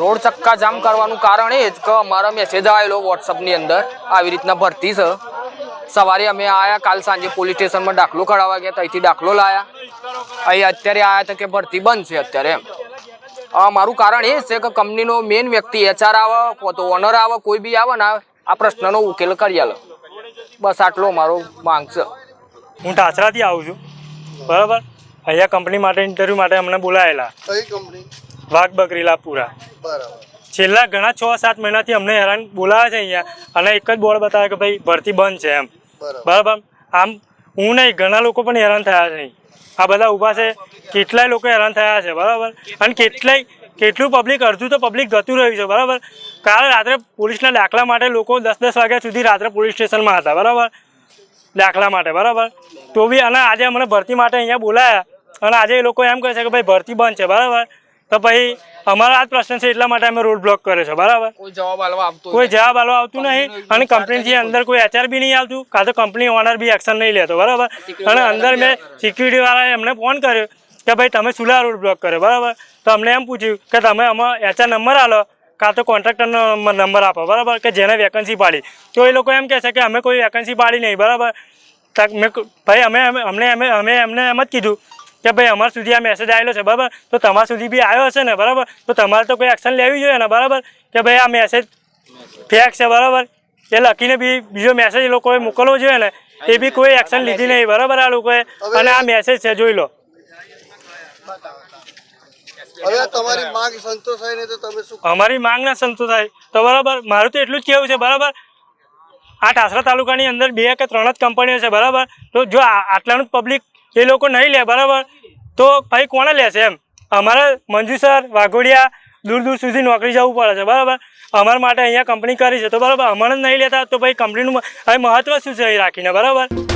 Road ચક્કા જામ કરવાનું કારણ એ જ કે અમારો મેસેજ આવેલો વોટ્સઅપની અંદર આવી રીતના ભરતી છે. સવારે અમે આવ્યા કાલ સાંજે પોલીસ સ્ટેશનમાં દાખલો કઢાવવા ગયા ત્યાંથી દાખલો લાયા. અહીં અત્યારે આવ્યા તો કે ભરતી બંધ છે અત્યારે એમ. આ મારું કારણ એ છે કે કંપનીનો મેઇન વ્યક્તિ એચઆર આવે તો ઓનર આવે કોઈ બી આવે ને આ પ્રશ્નનો ઉકેલ કરી આલો. બસ આટલો મારો માંગ છે. હું ઢાસરાથી આવું છું. બરાબર? અહીંયા કંપની માટે ઇન્ટરવ્યૂ માટે અમને બોલાયેલા. કઈ કંપની વાઘ બકરીલા પૂરા બરાબર છેલ્લા ઘણા છ સાત મહિનાથી અમને હેરાન બોલાવે છે અહીંયા અને એક જ બોર્ડ બતાવે કે ભાઈ ભરતી બંધ છે એમ. બરાબર. આમ હું નહીં ઘણા લોકો પણ હેરાન થયા છે આ બધા ઊભા છે. કેટલાય લોકો હેરાન થયા છે બરાબર? અને કેટલાય કેટલું પબ્લિક અડધું તો પબ્લિક જતું રહ્યું છે બરાબર? કાલે રાત્રે પોલીસના દાખલા માટે લોકો દસ દસ વાગ્યા સુધી રાત્રે પોલીસ સ્ટેશનમાં હતા બરાબર? દાખલા માટે બરાબર? તો બી અને આજે અમને ભરતી માટે અહીંયા બોલાયા. અને આજે એ લોકો એમ કહે છે કે ભાઈ ભરતી બંધ છે બરાબર? તો પછી અમારા આ પ્રશ્ન છે એટલા માટે અમે રોડ બ્લોક કર્યો છે બરાબર? કોઈ જવાબ આલવા આપતો કોઈ જવાબ આલવા આવતું નહીં. અને કંપનીથી અંદર કોઈ એચઆર બી નહીં આવતું કાં તો કંપની ઓનર બી એક્શન નહીં લેતો બરાબર? અને અંદર મેં સિક્યુરિટી વાળાએ એમને ફોન કર્યો કે ભાઈ તમે સુલા રોડ બ્લોક કર્યો બરાબર? તો અમને એમ પૂછ્યું કે તમે આમાં એચઆર નંબર આલો કાં તો કોન્ટ્રાક્ટરનો નંબર આપો બરાબર? કે જેને વેકન્સી પાડી. તો એ લોકો એમ કહે છે કે અમે કોઈ વેકન્સી પાડી નહીં બરાબર? ભાઈ અમે અમે- અમને અમે અમે એમને એમ જ કીધું કે ભાઈ અમારા સુધી આ મેસેજ આવેલો છે બરાબર? તો તમારા સુધી બી આવ્યો હશે ને બરાબર? તો તમારે તો કોઈ એક્શન લેવી જોઈએ ને બરાબર? કે ભાઈ આ મેસેજ ફેક છે બરાબર? એ લખીને બી બીજો મેસેજ એ લોકોએ મોકલવો જોઈએ ને એ બી કોઈ એક્શન લીધી નહીં બરાબર આ લોકોએ? અને આ મેસેજ છે જોઈ લો. અમારી માંગ ના સંતોષાય. તો બરાબર મારું તો એટલું જ કેવું છે બરાબર? આ ઠાસરા તાલુકાની અંદર બે કે ત્રણ જ કંપનીઓ છે, બરાબર? તો જો આટલાનું પબ્લિક એ લોકો નહીં લે, બરાબર? તો ભાઈ કોણે લેશે એમ? અમારે મંજુસર વાઘોડિયા દૂર દૂર સુધી નોકરી જવું પડે છે, બરાબર? અમારા માટે અહીંયા કંપની કરી છે, તો બરાબર? અમારે નહીં લેતા, તો ભાઈ કંપનીનું મહત્વ શું છે અહીં રાખીને, બરાબર?